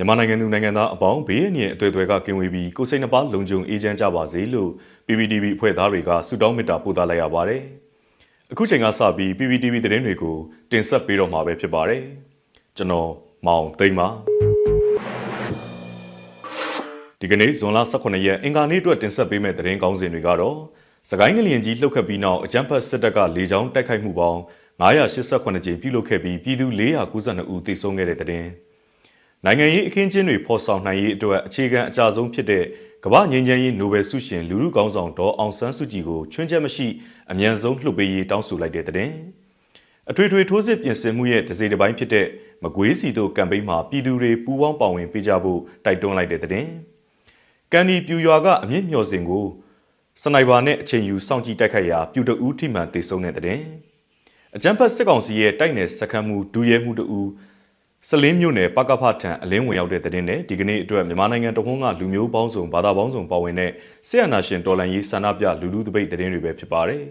မြန်မာနိုင်ငံသူနိုင်ငံသားအပေါင်းဘေးအန္တရာယ်အသွေးအသွဲကကင်းဝေးပြီးကိုယ်စိတ်နှပါလုံခြုံအေးချမ်းကြပါစေလို့ PPTV အဖွဲ့သားတွေကဆုတောင်းမေတ္တာပို့သလိုက်ရပါတယ်။အခုချိန်ကစပြီး PPTV သတင်းတွေကိုတင်ဆက်ပေးတော့မှာပဲဖြစ်ပါတယ်။ကျွန်တော်မောင်သိမ့်ပါဒီကနေ့ဇွန်လ18ရက်အင်္ဂါနေ့အတွက်တင်ဆက်ပေးမယ့်သတင်းကောင်းစဉ်တွေကတော့စကိုင်းငလျင်ကြီးလှုပ်ခတ်ပြီးနောက်အကြမ်းဖက်စစ်တပ်ကလေကြောင်းတိုက်ခိုက်မှုပေါင်း988ကြိမ်ပြုလုပ်ခဲ့ပြီးပြည်သူ492ဦးသေဆုံးခဲ့တဲ့တဲ့တင် နိုင်ငံရေးအခင်းကျင်းတွေဖော်ဆောင်နိုင်ရေးအတွက်အခြေခံအကြဆုံးဖြစ်တဲ့ကမ္ဘာငြိမ်းချမ်းရေးနိုဘယ်ဆုရှင်လူလူကောင်းဆောင်ဒေါ်အောင်ဆန်းစုကြည်ကိုချွင်းချက်မရှိအမြန်ဆုံးလှုပ်ပေးရေးတောင်းဆိုလိုက်တဲ့တဲ့အထွေထွေထိုးစစ်ပြင်ဆင်မှုရဲ့တစ်စိတ်တစ်ပိုင်းဖြစ်တဲ့မကွေးစီတို့ကမ်ပိန်းမှာပြည်သူတွေပူးပေါင်းပါဝင်ပေးကြဖို့တိုက်တွန်းလိုက်တဲ့တဲ့ကန်ဒီပြူရွာကအမြင့်မျှော်စင်ကိုစနိုက်ပါနဲ့အချိန်ယူစောင့်ကြည့်တိုက်ခိုက်ရာပြူတအူးထိမှန်တေဆုံးတဲ့တဲ့အကြံဖတ်စစ်ကောင်စီရဲ့တိုက်နယ်စခန်းမှုဒူရဲမှုတူ စလင်းမြို့နယ်ပကဖထံအလင်းဝင်ရောက်တဲ့တဲ့နဲ့ဒီကနေ့အတွက်မြန်မာနိုင်ငံတဝန်းကလူမျိုးပေါင်းစုံဘာသာပေါင်းစုံပါဝင်တဲ့ဆီယနာရှင်တော်လန်ရေးဆန္ဒပြလူလူတပိတ်တဲ့တွေပဲဖြစ်ပါတယ်။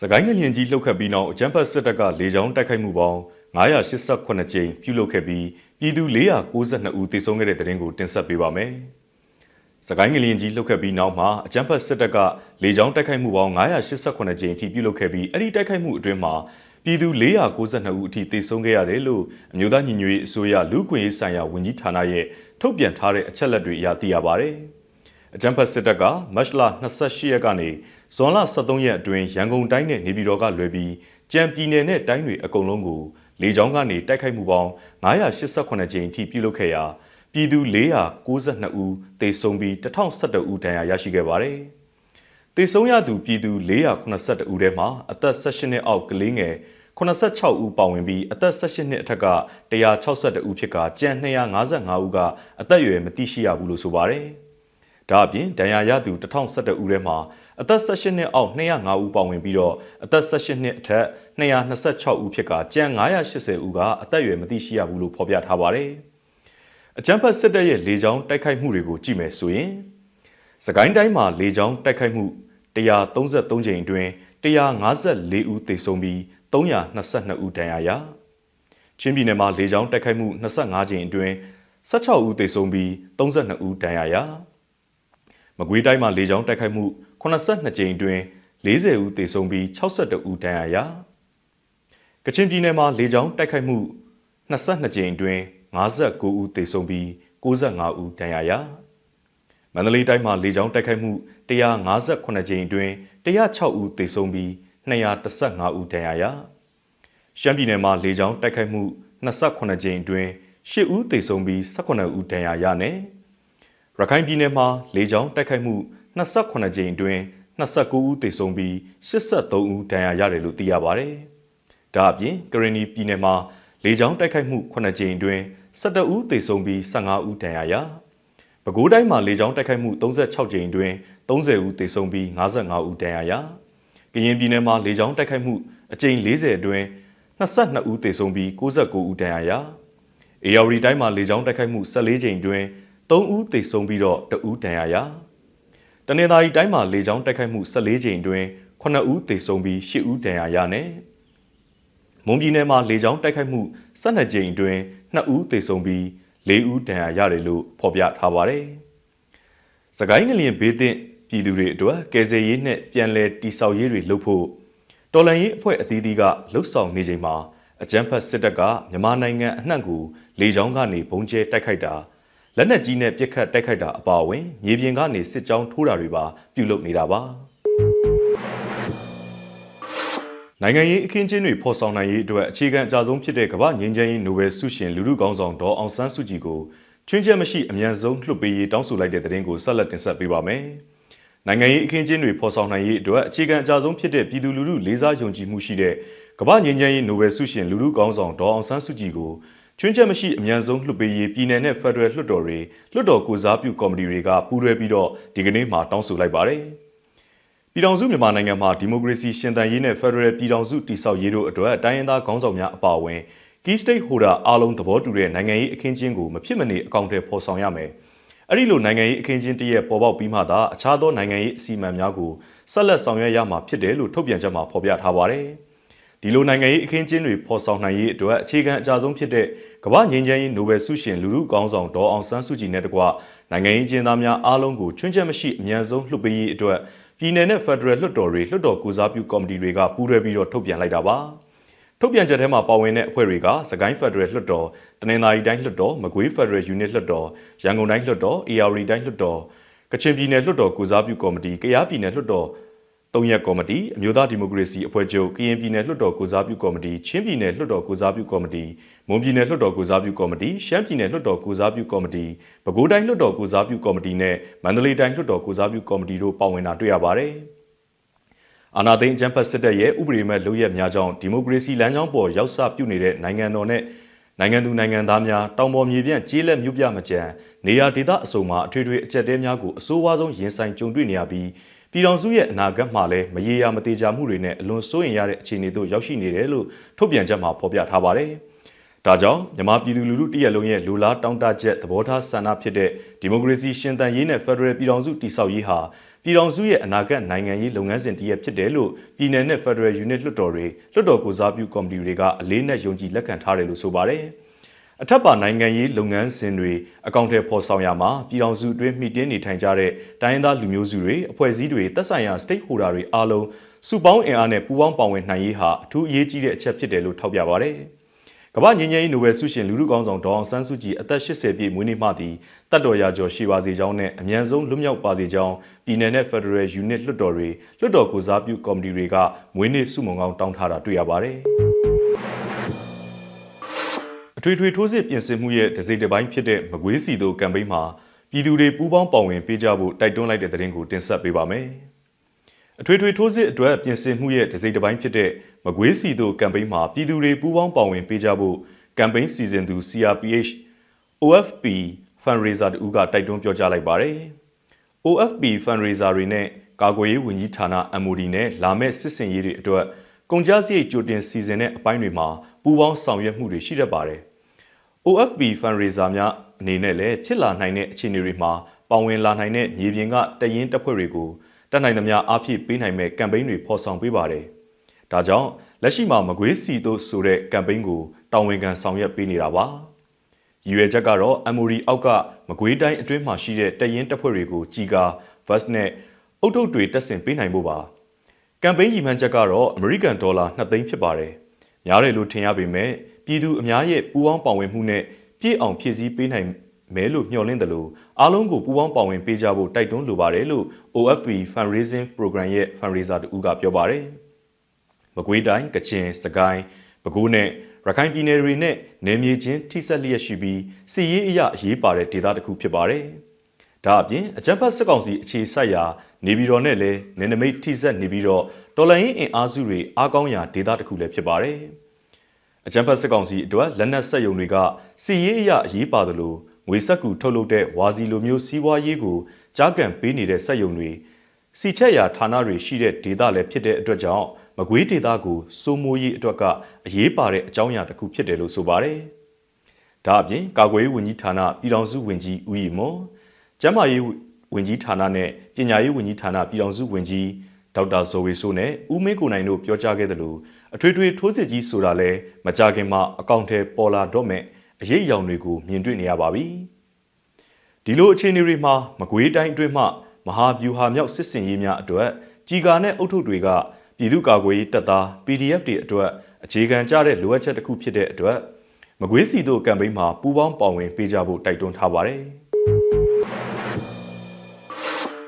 စကိုင်းငလျင်ကြီးလှုပ်ခတ်ပြီးနောက်အကြံဖတ်စစ်တပ်ကလေကြောင်းတိုက်ခိုက်မှုပေါင်း988ကြိမ်ပြုလုပ်ခဲ့ပြီးပြည်သူ492ဦးသေဆုံးခဲ့တဲ့တဲ့ရင်ကိုတင်ဆက်ပေးပါမယ်။စကိုင်းငလျင်ကြီးလှုပ်ခတ်ပြီးနောက်မှာအကြံဖတ်စစ်တပ်ကလေကြောင်းတိုက်ခိုက်မှုပေါင်း988ကြိမ်အထိပြုလုပ်ခဲ့ပြီးအဲ့ဒီတိုက်ခိုက်မှုအတွင်းမှာ ပြည်သူ492ဦးအထိသေဆုံးခဲ့ရတယ်လို့အမျိုးသားညီညွတ်ရေးအစိုးရလူ့ခွင့်ရေးဆိုင်ရာဝန်ကြီးဌာနရဲ့ထုတ်ပြန်ထားတဲ့အချက်လက်တွေအရသိရပါဗျ။အကြံဖတ်စစ်တပ်ကမတ်လ28ရက်ကနေဇွန်လ23ရက်အတွင်းရန်ကုန်တိုင်းနဲ့နေပြည်တော်ကလွဲပြီးကြံပြည်နယ်နဲ့တိုင်းတွေအကုန်လုံးကိုလေကြောင်းကနေတိုက်ခိုက်မှုပေါင်း988ကြိမ်အထိပြုလုပ်ခဲ့ရာပြည်သူ492ဦးသေဆုံးပြီး1012ဦးဒဏ်ရာရရှိခဲ့ပါတယ်။ သေဆုံးရသူပြည်သူ482ဦးထဲမှာအသက်16နှစ်အောက်ကလေးငယ်86ဦးပါဝင်ပြီးအသက်18နှစ်အထက်က162ဦးဖြစ်ကကြံ255ဦးကအသက်အရွယ်မသိရှိရဘူးလို့ဆိုပါတယ်။ဒါအပြင်ဒဏ်ရာရသူ1012ဦးထဲမှာအသက်18နှစ်အောက်205ဦးပါဝင်ပြီးတော့အသက်18နှစ်အထက်226ဦးဖြစ်ကကြံ980ဦးကအသက်အရွယ်မသိရှိရဘူးလို့ဖော်ပြထားပါတယ်။အကြမ်းဖက်စစ်တပ်ရဲ့လေကြောင်းတိုက်ခိုက်မှုတွေကိုကြည့်မယ်ဆိုရင်စကိုင်းတိုင်းမှာလေကြောင်းတိုက်ခိုက်မှု 133ကြိမ်အတွင်း154ဦးသေဆုံးပြီး322ဦးဒဏ်ရာရချင်းပြည်နယ်မှာလေကြောင်းတိုက်ခိုက်မှု25ကြိမ်အတွင်း16ဦးသေဆုံးပြီး32ဦးဒဏ်ရာရမကွေးတိုင်းမှာလေကြောင်းတိုက်ခိုက်မှု82ကြိမ်အတွင်း40ဦးသေဆုံးပြီး62ဦးဒဏ်ရာရကချင်ပြည်နယ်မှာလေကြောင်းတိုက်ခိုက်မှု22ကြိမ်အတွင်း59ဦးသေဆုံးပြီး65ဦးဒဏ်ရာရ မန္တလေးတိုင်းမှာလေကြောင်းတိုက်ခိုက်မှု158ကြိမ်အတွင်း106ဦးသေဆုံးပြီး215ဦးဒဏ်ရာရရှမ်းပြည်နယ်မှာလေကြောင်းတိုက်ခိုက်မှု28ကြိမ်အတွင်း10ဦးသေဆုံးပြီး18ဦးဒဏ်ရာရနဲ့ရခိုင်ပြည်နယ်မှာလေကြောင်းတိုက်ခိုက်မှု28ကြိမ်အတွင်း29ဦးသေဆုံးပြီး83ဦးဒဏ်ရာရတယ်လို့သိရပါတယ်။ဒါအပြင်ကရင်နီပြည်နယ်မှာလေကြောင်းတိုက်ခိုက်မှု9ကြိမ်အတွင်း17ဦးသေဆုံးပြီး15ဦးဒဏ်ရာရ ပဲခူးတိုင်းမှာလေကြောင်းတိုက်ခိုက်မှု36ကြိမ်အတွင်း30ဦးသေဆုံးပြီး55ဦးဒဏ်ရာရကရင်ပြည်နယ်မှာလေကြောင်းတိုက်ခိုက်မှုအကြိမ်40အတွင်း22ဦးသေဆုံးပြီး69ဦးဒဏ်ရာရအေယာဝတီတိုင်းမှာလေကြောင်းတိုက်ခိုက်မှု14ကြိမ်အတွင်း3ဦးသေဆုံးပြီးတော့2ဦးဒဏ်ရာရတနင်္သာရီတိုင်းမှာလေကြောင်းတိုက်ခိုက်မှု14ကြိမ်အတွင်း9ဦးသေဆုံးပြီး10ဦးဒဏ်ရာရနဲ့မွန်ပြည်နယ်မှာလေကြောင်းတိုက်ခိုက်မှု12ကြိမ်အတွင်း2ဦးသေဆုံးပြီး 4ဦးဒဏ်ရာရတယ်လို့ဖော်ပြထားပါတယ်။စကိုင်းငလျင်ဘေးသင့်ပြည်သူတွေအတွက်ကယ်ဆယ်ရေးနဲ့ပြန်လည်တည်ဆောက်ရေးတွေလုပ်ဖို့တော်လှန်ရေးအဖွဲ့အသီးသီးကလှုပ်ဆောင်နေချိန်မှာအကြမ်းဖက်စစ်တပ်ကမြန်မာနိုင်ငံအနှံ့ကိုလေကြောင်းကနေဘုံကျဲတိုက်ခိုက်တာလက်နက်ကြီးနဲ့ပစ်ခတ်တိုက်ခိုက်တာအပါအဝင်မြေပြင်ကနေစစ်ကြောင်းထိုးတာတွေပါပြုလုပ်နေတာပါ နိုင်ငံရေးအခင်းကျင်းတွေဖော်ဆောင်နိုင်ရေးအတွက်အခြေခံအကြဆုံးဖြစ်တဲ့ကမ္ဘာငြိမ်းချမ်းရေးနိုဘယ်ဆုရှင်လူလူကောင်းဆောင်ဒေါ်အောင်ဆန်းစုကြည်ကိုချွင်းချက်မရှိအမြန်ဆုံးလွှတ်ပေးရေးတောင်းဆိုလိုက်တဲ့တဲ့တင်ကိုဆက်လက်တင်ဆက်ပေးပါမယ်။နိုင်ငံရေးအခင်းကျင်းတွေဖော်ဆောင်နိုင်ရေးအတွက်အခြေခံအကြဆုံးဖြစ်တဲ့ပြည်သူလူထုလေးစားယုံကြည်မှုရှိတဲ့ကမ္ဘာငြိမ်းချမ်းရေးနိုဘယ်ဆုရှင်လူလူကောင်းဆောင်ဒေါ်အောင်ဆန်းစုကြည်ကိုချွင်းချက်မရှိအမြန်ဆုံးလွှတ်ပေးရေးပြည်내နဲ့ဖက်ဒရယ်လွှတ်တော်တွေလွှတ်တော်ကိုစားပြုကော်မတီတွေကပူးတွဲပြီးတော့ဒီကနေ့မှတောင်းဆိုလိုက်ပါတယ်။ ပြည်ထောင်စုမြန်မာနိုင်ငံမှာဒီမိုကရေစီရှင်သန်ရေးနဲ့ဖက်ဒရယ်ပြည်ထောင်စုတည်ဆောက်ရေးတို့အတွက်တိုင်းရင်းသားခေါင်းဆောင်များအပါအဝင် Key Stakeholder အားလုံးသဘောတူတဲ့နိုင်ငံရေးအခင်းကျင်းကိုမဖြစ်မနေအကောင့်ထဲပေါ်ဆောင်ရမယ်။အဲ့ဒီလိုနိုင်ငံရေးအခင်းကျင်းတရက်ပေါ်ပေါက်ပြီးမှသာအခြားသောနိုင်ငံရေးအစီအမံများကိုဆက်လက်ဆောင်ရွက်ရမှာဖြစ်တယ်လို့ထုတ်ပြန်ချက်မှာဖော်ပြထားပါတယ်။ဒီလိုနိုင်ငံရေးအခင်းကျင်းတွေဖော်ဆောင်နိုင်ရေးအတွက်အခြေခံအကြဆုံးဖြစ်တဲ့ကမ္ဘာငြိမ်းချမ်းရေးနိုဘယ်ဆုရှင်လူလူကောင်းဆောင်ဒေါ်အောင်ဆန်းစုကြည်နဲ့တကွနိုင်ငံရေးအကျဉ်းသားများအားလုံးကိုချွင်းချက်မရှိအမြန်ဆုံးလွှတ်ပေးရေးအတွက် ပြည်내နဲ့ဖက်ဒရယ်လွှတ်တော်တွေလွှတ်တော်ကူစားပြုကော်မတီတွေကပူးတွဲပြီးတော့ထုတ်ပြန်လိုက်တာပါထုတ်ပြန်ချက်ထဲမှာပါဝင်တဲ့အဖွဲ့တွေကစကိုင်းဖက်ဒရယ်လွှတ်တော်တနင်္သာရီတိုင်းလွှတ်တော်မကွေးဖက်ဒရယ်ယူနစ်လွှတ်တော်ရန်ကုန်တိုင်းလွှတ်တော် AR တိုင်းလွှတ်တော်ကချင်ပြည်နယ်လွှတ်တော်ကူစားပြုကော်မတီကယားပြည်နယ်လွှတ်တော် သုံးရက်ကော်မတီအမျိုးသားဒီမိုကရေစီအဖွဲ့ချုပ်ကရင်ပြည်နယ်လွှတ်တော်ကိုစားပြုကော်မတီချင်းပြည်နယ်လွှတ်တော်ကိုစားပြုကော်မတီမွန်ပြည်နယ်လွှတ်တော်ကိုစားပြုကော်မတီရှမ်းပြည်နယ်လွှတ်တော်ကိုစားပြုကော်မတီပဲခူးတိုင်းလွှတ်တော်ကိုစားပြုကော်မတီနဲ့မန္တလေးတိုင်းလွှတ်တော်ကိုစားပြုကော်မတီတို့ပါဝင်တာတွေ့ရပါတယ်။အာဏာသိမ်းအကြမ်းဖက်စစ်တပ်ရဲ့ဥပဒေမဲ့လုပ်ရက်များကြောင့်ဒီမိုကရေစီလမ်းကြောင်းပေါ်ရောက်စပြုနေတဲ့နိုင်ငံတော်နဲ့နိုင်ငံသူနိုင်ငံသားများတောင်ပေါ်မြေပြန့်ကျေးလက်မြို့ပြမကြံနေရာဒေသအစုံမှာအထွေထွေအကြက်တဲများကိုအဆိုးဝါးဆုံးရင်ဆိုင်ကြုံတွေ့နေရပြီး ပြည်တော်စုရဲ့အနာဂတ်မှာလည်းမရေရာမသေးကြမှုတွေနဲ့အလွန်စိုးရင်ရတဲ့အခြေအနေတို့ရောက်ရှိနေတယ်လို့ထုတ်ပြန်ချက်မှာဖော်ပြထားပါတယ်။ဒါကြောင့်မြန်မာပြည်သူလူထုတရက်လုံးရဲ့လူလားတောင်းတချက်သဘောထားဆန္ဒဖြစ်တဲ့ဒီမိုကရေစီရှင်သန်ရေးနဲ့ဖက်ဒရယ်ပြည်တော်စုတည်ဆောက်ရေးဟာပြည်တော်စုရဲ့အနာဂတ်နိုင်ငံရေးလုပ်ငန်းစဉ်တရက်ဖြစ်တယ်လို့ပြည်내နဲ့ဖက်ဒရယ်ယူနစ်လွှတ်တော်တွေလွှတ်တော်ကိုစားပြုကော်မတီတွေကအလေးနက်ယုံကြည်လက်ခံထားတယ်လို့ဆိုပါတယ်။ အထက်ပါနိုင်ငံရေးလုပ်ငန်းစဉ်တွေအကောင့်ထဲပေါ်ဆောင်ရမှာပြည်အောင်စုအတွင်းမှီတင်းနေထိုင်ကြတဲ့တိုင်းရင်းသားလူမျိုးစုတွေအဖွဲ့အစည်းတွေသက်ဆိုင်ရာ stakeholder တွေအားလုံးစုပေါင်းအင်အားနဲ့ပူးပေါင်းပါဝင်နိုင်ရေးဟာအထူးအရေးကြီးတဲ့အချက်ဖြစ်တယ်လို့ထောက်ပြပါဗျ။ကမ္ဘာငြိမ်းချမ်းရေးနိုဘယ်ဆုရှင်လူလူကောင်းဆောင်ဒေါအောင်ဆန်းစုကြည်အသက်80ပြည့်မွေးနေ့မှသည်တတ်တော်ရာကျော်ရှိပါစေကြောင်းနဲ့အမြန်ဆုံးလွတ်မြောက်ပါစေကြောင်းပြည်내နဲ့ Federal Unit လွှတ်တော်တွေလွှတ်တော်ကိုစားပြုကော်မတီတွေကမွေးနေ့ဆုမွန်ကောင်းတောင်းထားတာတွေ့ရပါတယ်။ အထွေထွေထိုးစစ်ပြင်ဆင်မှုရဲ့ဒစိတစ်ပိုင်းဖြစ်တဲ့မကွေးစီတို့ကမ်ပိန်းမှာပြည်သူတွေပူးပေါင်းပါဝင်ပေးကြဖို့တိုက်တွန်းလိုက်တဲ့သတင်းကိုတင်ဆက်ပေးပါမယ်။အထွေထွေထိုးစစ်အတွက်ပြင်ဆင်မှုရဲ့ဒစိတစ်ပိုင်းဖြစ်တဲ့မကွေးစီတို့ကမ်ပိန်းမှာပြည်သူတွေပူးပေါင်းပါဝင်ပေးကြဖို့ကမ်ပိန်းစီစဉ်သူ CRPH OFP fundraiser တူကတိုက်တွန်းပြောကြားလိုက်ပါတယ်။ OFP fundraiser တွေနဲ့ကာကွယ်ရေးဝန်ကြီးဌာန MOD နဲ့လာမဲ့စစ်စင်ရေးတွေအတွက် ကုန်ကြစရိတ်ကြိုတင်စီစဉ်တဲ့အပိုင်းတွေမှာပူးပေါင်းဆောင်ရွက်မှုတွေရှိတတ်ပါတယ်။ OFB fundraiser များအနေနဲ့လည်းဖြစ်လာနိုင်တဲ့အခြေအနေတွေမှာပါဝင်လာနိုင်တဲ့မြေပြင်ကတရင်တပ်ဖွဲ့တွေကိုတက်နိုင်သမျှအားဖြည့်ပေးနိုင်မဲ့ကမ်ပိန်းတွေဖော်ဆောင်ပေးပါတယ်။ဒါကြောင့်လက်ရှိမှာမကွေးစီတို့ဆိုတဲ့ကမ်ပိန်းကိုတာဝန်ခံဆောင်ရွက်ပေးနေတာပါ။ရည်ရွယ်ချက်ကတော့ MOD အောက်ကမကွေးတိုင်းအတွင်းမှာရှိတဲ့တရင်တပ်ဖွဲ့တွေကိုကြီးကာ vest နဲ့အုတ်ထုပ်တွေတက်ဆင်ပေးနိုင်ဖို့ပါ။ ကမ်ပိန်းရည်မှန်းချက်ကတော့အမေရိကန်ဒေါ်လာ2သိန်းဖြစ်ပါတယ်။များတယ်လို့ထင်ရပေမဲ့ပြည်သူအများရဲ့ပူးပေါင်းပါဝင်မှုနဲ့ပြည့်အောင်ဖြည့်ဆည်းပေးနိုင်မဲလို့မျှော်လင့်တယ်လို့အားလုံးကိုပူးပေါင်းပါဝင်ပေးကြဖို့တိုက်တွန်းလိုပါတယ်လို့ OFP Fundraising Program ရဲ့ fundraiser တူကပြောပါတယ်။မကွေးတိုင်းကချင်စကိုင်းပဲခူးနဲ့ရခိုင်ပြည်နယ်တွေနဲ့နယ်မြေချင်းထိစပ်လျက်ရှိပြီးစီရေးအရာအရေးပါတဲ့ဒေသတစ်ခုဖြစ်ပါတယ်။ဒါအပြင်အကြမ်းဖက်စစ်ကောင်စီအခြေစိုက်ရာ နေပြည်တော်နဲ့လည်းနယ်နိမိတ်ထိစပ်နေပြီးတော့တော်လှန်ရေးအင်အားစုတွေအားကောင်းရာဒေသတစ်ခုလည်းဖြစ်ပါတယ်။အကြမ်းဖက်စစ်ကောင်စီအတွက်လက်နက်ဆက်ယုံတွေကစီရေးအရာအရေးပါသလိုငွေဆက်ကူထုတ်လုပ်တဲ့ဝါစီလိုမျိုးစီးပွားရေးကိုကြားကန်ပေးနေတဲ့ဆက်ယုံတွေစီချက်ရာဌာနတွေရှိတဲ့ဒေသလည်းဖြစ်တဲ့အတွက်ကြောင့်မကွေးဒေသကိုစိုးမိုးရေးအတွက်ကအရေးပါတဲ့အကြောင်းအရာတစ်ခုဖြစ်တယ်လို့ဆိုပါတယ်။ဒါအပြင်ကာကွယ်ရေးဝန်ကြီးဌာနပြည်ထောင်စုဝန်ကြီးဦးရီမွန်ကျန်းမာရေး ဝန်ကြီးဌာနနဲ့ပညာရေးဝန်ကြီးဌာနပြည်ထောင်စုဝန်ကြီးဒေါက်တာဇော်ဝေဆိုးနဲ့ဦးမင်းကိုနိုင်တို့ပြောကြားခဲ့တယ်လို့အထွေထွေထိုးစစ်ကြီးဆိုတာလဲမကြခင်မှာအကောင့်ထဲပေါ်လာတော့မဲ့အရေးအယောင်တွေကိုမြင်တွေ့နေရပါပြီ။ဒီလိုအခြေအနေတွေမှာမကွေးတိုင်းအတွင်းမှမဟာဗျူဟာမြောက်စစ်စင်ရေးများအတွက်ကြီးကာနဲ့အုပ်ထုပ်တွေကပြည်သူ့ကာကွယ်ရေးတပ်သား PDF တွေအတွက်အခြေခံကျတဲ့လိုအပ်ချက်တစ်ခုဖြစ်တဲ့အတွက်မကွေးစီတို့ကမ်ပိန်းမှာပူးပေါင်းပါဝင်ပေးကြဖို့တိုက်တွန်းထားပါတယ်။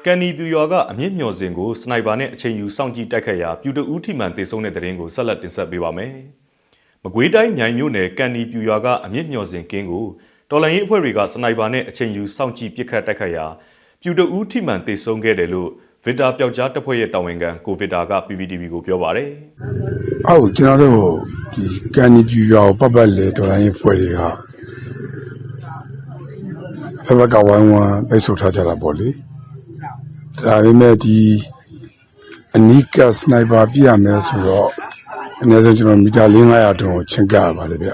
ကန်နီပြူရွာကအမြင့်မျော်စင်ကိုစနိုက်ပါနဲ့အချိန်ယူစောင့်ကြည့်တိုက်ခတ်ရာပြူတဦးထိမှန်တေဆုံးတဲ့တဲ့ရင်ကိုဆက်လက်တင်ဆက်ပေးပါမယ်။မကွေးတိုင်းမြိုင်မြို့နယ်ကန်နီပြူရွာကအမြင့်မျော်စင်ကင်းကိုတော်လိုင်းရေးအဖွဲ့တွေကစနိုက်ပါနဲ့အချိန်ယူစောင့်ကြည့်ပစ်ခတ်တိုက်ခတ်ရာပြူတဦးထိမှန်တေဆုံးခဲ့တယ်လို့ဗစ်တာပျောက်ကြားတပ်ဖွဲ့ရဲ့တာဝန်ခံကိုဗစ်တာက PPTV ကိုပြောပါတယ်။အောက်ကျွန်တော်တို့ဒီကန်နီပြူရွာကိုပတ်ပတ်လေတော်လိုင်းရေးအဖွဲ့တွေကဘယ်ဘက်ကဝိုင်းဝန်းပိတ်ဆို့ထားကြတာပေါ့လေ။ ဒါပေမဲ့ဒီအနီးကပ်စနိုက်ပါပြရမယ်ဆိုတော့အနည်းဆုံးကျွန်တော်မီတာ400တုန်းကိုချင်းကပ်ရပါတယ်ဗျ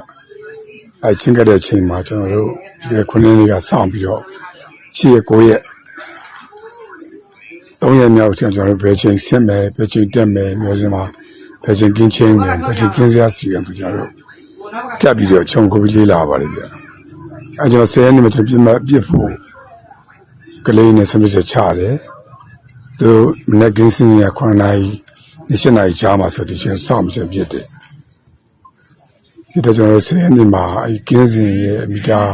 အဲချင်းကပ်တဲ့အချိန်မှာကျွန်တော်တို့ဒီခုနှစ်နေ့ကစောင့်ပြီးတော့ရှိရ9ရက်3ရက်မြောက်ကျွန်တော်တို့ဘယ်ချိန်ဆင်းမယ်ဘယ်ချိန်တက်မယ်မျိုးစင်မှာဘဖက်ရှင်ကင်းချင်းနဲ့ဖက်ရှင်ကင်းစရာစီကံတို့ကျွန်တော်တို့ကပ်ပြီးတော့ခြုံခုပြီးလေးလာပါတယ်ဗျအဲကျွန်တော်ဆယ်ရက်နေမှကျွန်တော်ပြမပြစ်ဖို့ကလေးနဲ့ဆမစ်ချက်ချတယ် သူမနေ့ကင်းစင်ရ9နာရီ7နာရီကြားမှာဆိုဒီချင်းစောင့်မချက်ပြစ်တယ်ဒီတော့ကျွန်တော်ဆယ်ရက်နေမှာအဲကင်းစင်ရဲ့အမိသား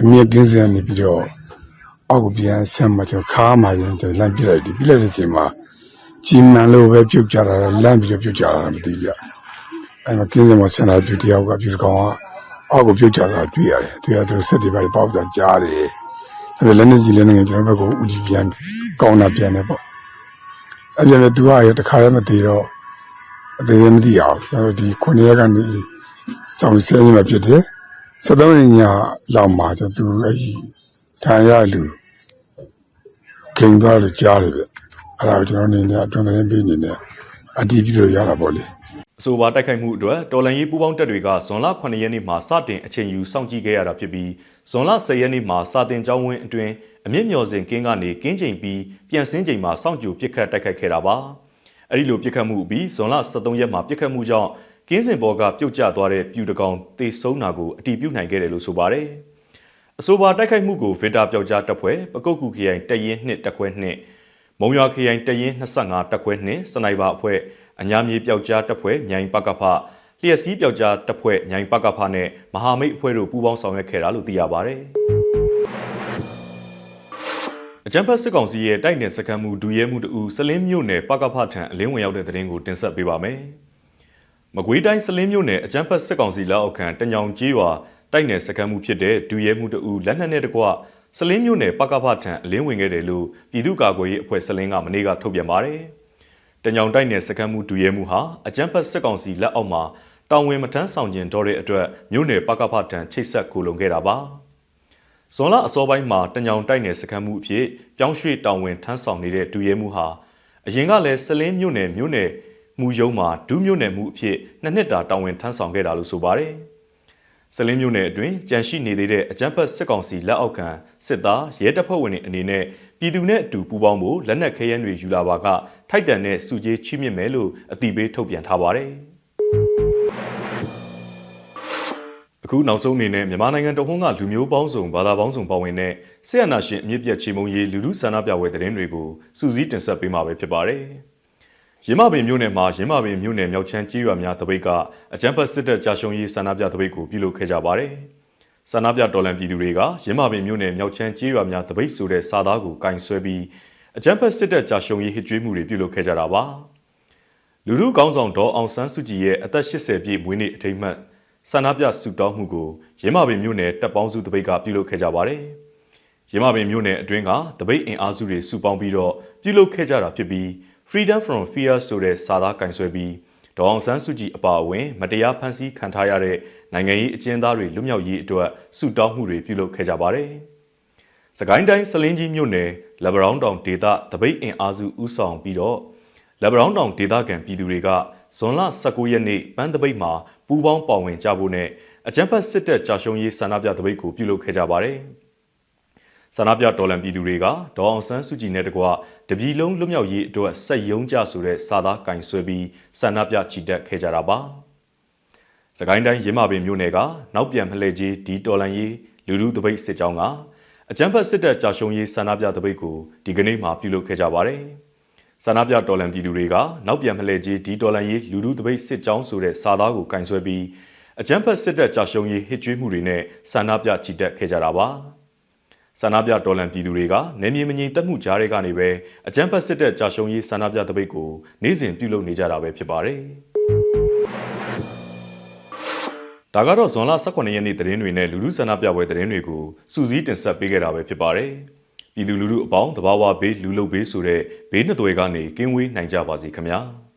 အမြင့်ကင်းစင်နေပြီးတော့အောက်ကိုပြန်ဆက်မှကျွန်တော်ခါမှရင်ကျွန်တော်လမ်းပြလိုက်တယ်ပြလိုက်တဲ့အချိန်မှာကြီးမှန်လို့ပဲပြုတ်ကြတာလမ်းပြီးတော့ပြုတ်ကြတာမသိကြအဲမှာကင်းစင်မှာဆန္ဒတူတယောက်ကပြုတ်ကောင်က အောက်ကိုပြုတ်ကြတာတွေ့ရတယ်တွေ့ရသူဆက်တွေပါပေါက်ကြကြားတယ်အဲလည်းနေကြီးလည်းနေကျွန်တော်ဘက်ကဦးကြီးပြန်ကောင်းတာပြန်တယ်ပေါ့အဲပြန်လည်းသူကရတခါလည်းမသေးတော့အသေးလည်းမသိအောင်ကျွန်တော်ဒီခုနှစ်ရက်ကနေစောင့်ဆဲနေမှာဖြစ်တယ်စက်သုံးညလောက်မှာကျွန်တော်သူအဲဒီထိုင်ရလူခင်သွားလို့ကြားတယ်ဗျအဲ့ဒါကိုကျွန်တော်အနေနဲ့အတွင်းသတင်းပေးနေတယ်အတီးပြီးတော့ရတာပေါ့လေ အဆိုပါတိုက်ခိုက်မှုအတွက်တော်လန်ရေးပူးပေါင်းတပ်တွေကဇွန်လ9ရက်နေ့မှာစတင်အချိန်ယူစောင့်ကြည့်ခဲ့ရတာဖြစ်ပြီးဇွန်လ10ရက်နေ့မှာစာတင်ကျောင်းဝင်းအတွင်းအမြင့်မျော်စင်ကင်းကနေကင်းချိန်ပြီးပြန်ဆင်းချိန်မှာစောင့်ကြိုပစ်ခတ်တိုက်ခိုက်ခဲ့တာပါ။အဲဒီလိုပစ်ခတ်မှုပြီးဇွန်လ23ရက်မှာပစ်ခတ်မှုကြောင့်ကင်းစင်ဘော်ကပြုတ်ကျသွားတဲ့ပြူတကောင်တေဆုံးတာကိုအတည်ပြုနိုင်ခဲ့တယ်လို့ဆိုပါတယ်။အဆိုပါတိုက်ခိုက်မှုကိုဗီတာပျောက်ကြားတပ်ဖွဲ့ပကုတ်ကူခရိုင်တရင်2တပ်ခွဲ2မုံရွာခရိုင်တရင်25တပ်ခွဲ2စနိုက်ပါအဖွဲ့ အညာမြေပျောက်ကြားတပ်ဖွဲ့မြိုင်ပကဖလျက်စီးပျောက်ကြားတပ်ဖွဲ့မြိုင်ပကဖနဲ့မဟာမိတ်အဖွဲ့တို့ပူးပေါင်းဆောင်ရွက်ခဲ့တာလို့သိရပါတယ်။အကြံဖတ်စစ်ကောင်စီရဲ့တိုက်နယ်စခန်းမှုဒူရဲမှုတူစလင်းမြို့နယ်ပကဖထံအလင်းဝင်ရောက်တဲ့တဲ့ရင်ကိုတင်ဆက်ပေးပါမယ်။မကွေးတိုင်းစလင်းမြို့နယ်အကြံဖတ်စစ်ကောင်စီလက်အောက်ခံတညောင်ကြီးရွာတိုက်နယ်စခန်းမှုဖြစ်တဲ့ဒူရဲမှုတူလက်နက်နဲ့တကွစလင်းမြို့နယ်ပကဖထံအလင်းဝင်ခဲ့တယ်လို့ပြည်သူ့ကာကွယ်ရေးအဖွဲ့စလင်းကမနေ့ကထုတ်ပြန်ပါတယ်။ တညောင်တိုက်နယ်စခန်းမှုဒူရဲမှုဟာအကြံဖတ်စစ်ကောင်စီလက်အောက်မှာတောင်ဝင်မထမ်းဆောင်ကျင်တော့တဲ့အတွက်မြို့နယ်ပကဖထံချိတ်ဆက်ကိုလုံခဲ့တာပါ။ဇွန်လအစောပိုင်းမှာတညောင်တိုက်နယ်စခန်းမှုအဖြစ်ပြောင်းရွှေ့တောင်ဝင်ထမ်းဆောင်နေတဲ့ဒူရဲမှုဟာအရင်ကလည်းစလင်းမြို့နယ်မြို့နယ်မူယုံမှာဒူးမြို့နယ်မှုအဖြစ်နှစ်နှစ်တာတောင်ဝင်ထမ်းဆောင်ခဲ့တာလို့ဆိုပါတယ်။စလင်းမြို့နယ်အတွင်းကြန့်ရှိနေသေးတဲ့အကြမ်းဖက်စစ်ကောင်စီလက်အောက်ခံစစ်သားရဲတပ်ဖွဲ့ဝင်တွေအနေနဲ့ ပြည်သူနဲ့အတူပူးပေါင်းဖို့လက်နက်ခဲယမ်းတွေယူလာပါကထိုက်တန်တဲ့စုကြီးချိမြင့်မယ်လို့အတိပေးထုတ်ပြန်ထားပါတယ်။အခုနောက်ဆုံးအနေနဲ့မြန်မာနိုင်ငံတဝန်းကလူမျိုးပေါင်းစုံဘာသာပေါင်းစုံပါဝင်တဲ့ဆရာနာရှင်အမြင့်ပြတ်ချေမုံရေးလူလူဆန္ဒပြပွဲသတင်းတွေကိုစူးစီးတင်ဆက်ပေးမှာပဲဖြစ်ပါတယ်။ရင်းမပင်မြို့နယ်မှာရင်းမပင်မြို့နယ်မြောက်ချမ်းကြီးရွာများတပိတ်ကအကြမ်းဖက်စစ်တပ်ကြာရှုံးရေးဆန္ဒပြတပိတ်ကိုပြုလုပ်ခဲ့ကြပါတယ်။ ဆန္ဒပြတော်လှန်ပြည်သူတွေကရင်းမပင်မြို့နယ်မြောက်ချမ်းကြီးရွာများတပိတ်ဆိုတဲ့စာသားကိုကင်ဆွဲပြီးအကြမ်းဖက်စစ်တပ်ကြာရှုံးရေးဟစ်ကြွေးမှုတွေပြုလုပ်ခဲ့ကြတာပါ။လူလူကောင်းဆောင်ဒေါ်အောင်ဆန်းစုကြည်ရဲ့အသက်80ပြည့်မွေးနေ့အထိမ်းအမှတ်ဆန္ဒပြဆုတောင်းမှုကိုရင်းမပင်မြို့နယ်တပ်ပေါင်းစုတပိတ်ကပြုလုပ်ခဲ့ကြပါတယ်။ရင်းမပင်မြို့နယ်အတွင်းကတပိတ်အင်အားစုတွေစုပေါင်းပြီးတော့ပြုလုပ်ခဲ့ကြတာဖြစ်ပြီး Freedom from Fear ဆိုတဲ့စာသားကင်ဆွဲပြီး ဒေါအောင်ဆန်းစုကြည်အပါအဝင် မတရားဖန်ဆီးခံထားရတဲ့နိုင်ငံရေးအကျဉ်းသားတွေလွတ်မြောက်ရေးအတွက်ဆုတောင်းမှုတွေပြုလုပ်ခဲ့ကြပါတယ်။စကိုင်းတိုင်းစလင်းကြီးမြို့နယ်လဘရောင်းတောင်ဒေသတပိတ်အင်အားစုဥဆောင်ပြီးတော့လဘရောင်းတောင်ဒေသခံပြည်သူတွေကဇွန်လ19ရက်နေ့ပန်းတပိတ်မှာပူးပေါင်းပါဝင်ကြဖို့နဲ့အကြမ်းဖက်စစ်တပ်ကြာရှုံးရေးဆန္ဒပြတပိတ်ကိုပြုလုပ်ခဲ့ကြပါတယ်။ ဆန္ဒပြတော်လှန်ပြည်သူတွေကဒေါအောင်ဆန်းစုကြည်နဲ့တကွတပြည်လုံးလွတ်မြောက်ရေးအတွက်ဆက်ယုံကြဆိုတဲ့စာသားကင်ဆွဲပြီးဆန္ဒပြချီတက်ခဲ့ကြတာပါ။စကိုင်းတိုင်းရင်းမာပင်မြို့နယ်ကနောက်ပြန်မလှည့်ကြီးဒီတော်လန်ရေးလူလူတပိတ်စစ်ကြောင်းကအကြမ်းဖက်စစ်တပ်ကြာရှုံးရေးဆန္ဒပြတပိတ်ကိုဒီကနေ့မှပြုလုပ်ခဲ့ကြပါတယ်။ဆန္ဒပြတော်လှန်ပြည်သူတွေကနောက်ပြန်မလှည့်ကြီးဒီတော်လှန်ရေးလူလူတပိတ်စစ်ကြောင်းဆိုတဲ့စာသားကိုကင်ဆွဲပြီးအကြမ်းဖက်စစ်တပ်ကြာရှုံးရေးဟစ်ကြွေးမှုတွေနဲ့ဆန္ဒပြချီတက်ခဲ့ကြတာပါ ဆန္ဒပြတော်လှန်ပြည်သူတွေကနေမြေမငြိမ်သက်မှုကြားတွေကနေပဲအကြမ်းဖက်စစ်တပ်ကြာရှုံးရေးဆန္ဒပြတပိတ်ကိုနေ့စဉ်ပြုလုပ်နေကြတာပဲဖြစ်ပါတယ်ဒါကတော့ဇွန်လ18ရက်နေ့သတင်းတွေနဲ့လူလူဆန္ဒပြပွဲသတင်းတွေကိုစူးစီးတင်ဆက်ပေးခဲ့တာပဲဖြစ်ပါတယ်ပြည်သူလူထုအပေါင်းတဘာဝဘေးလူလုဘေးဆိုတဲ့ဘေးနှစ်သွယ်ကနေကင်းဝေးနိုင်ကြပါစေခင်ဗျာ။